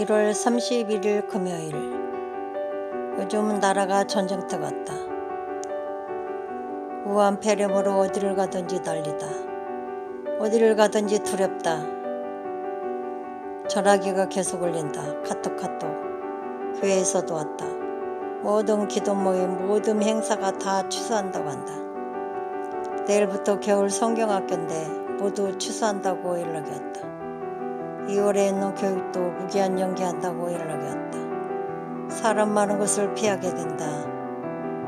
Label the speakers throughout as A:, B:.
A: 1월 31일 금요일. 요즘은 나라가 전쟁터 같다. 우한 폐렴으로 어디를 가든지 난리다. 어디를 가든지 두렵다. 전화기가 계속 울린다. 카톡 카톡. 교회에서도 왔다. 모든 기도 모임, 모든 행사가 다 취소한다고 한다. 내일부터 겨울 성경학교인데 모두 취소한다고 연락이 왔다. 2월에 있는 교육도 무기한 연기한다고 연락이 왔다. 사람 많은 곳을 피하게 된다.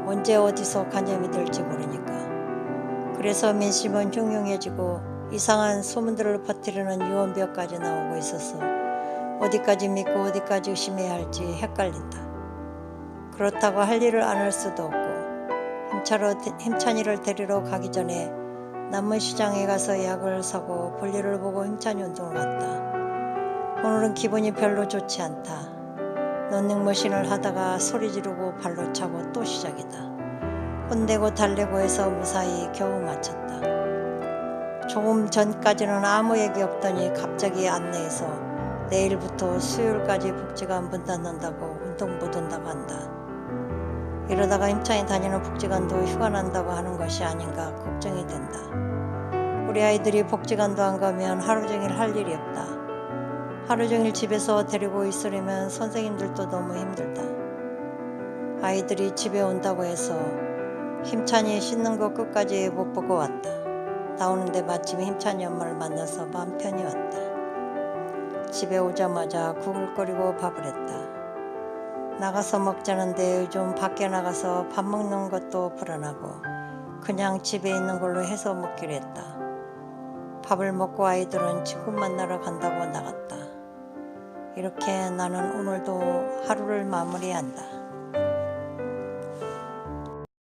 A: 언제 어디서 간염이 될지 모르니까. 그래서 민심은 흉흉해지고 이상한 소문들을 퍼뜨리는 유언비어까지 나오고 있어서 어디까지 믿고 어디까지 의심해야 할지 헷갈린다. 그렇다고 할 일을 안 할 수도 없고 힘차로 힘찬이를 데리러 가기 전에 남문 시장에 가서 약을 사고 볼일을 보고 힘찬이 운동을 갔다. 오늘은 기분이 별로 좋지 않다. 런닝머신을 하다가 소리 지르고 발로 차고 또 시작이다. 혼내고 달래고 해서 무사히 겨우 마쳤다. 조금 전까지는 아무 얘기 없더니 갑자기 안내해서 내일부터 수요일까지 복지관 문 닫는다고 운동 못 온다고 한다. 이러다가 힘차게 다니는 복지관도 휴가 난다고 하는 것이 아닌가 걱정이 된다. 우리 아이들이 복지관도 안 가면 하루 종일 할 일이 없다. 하루 종일 집에서 데리고 있으려면 선생님들도 너무 힘들다. 아이들이 집에 온다고 해서 힘찬이 씻는 거 끝까지 못 보고 왔다. 나오는데 마침 힘찬이 엄마를 만나서 마음 편히 왔다. 집에 오자마자 끓이고 밥을 했다. 나가서 먹자는데 요즘 밖에 나가서 밥 먹는 것도 불안하고 그냥 집에 있는 걸로 해서 먹기로 했다. 밥을 먹고 아이들은 친구 만나러 간다고 나갔다. 이렇게 나는 오늘도 하루를 마무리한다.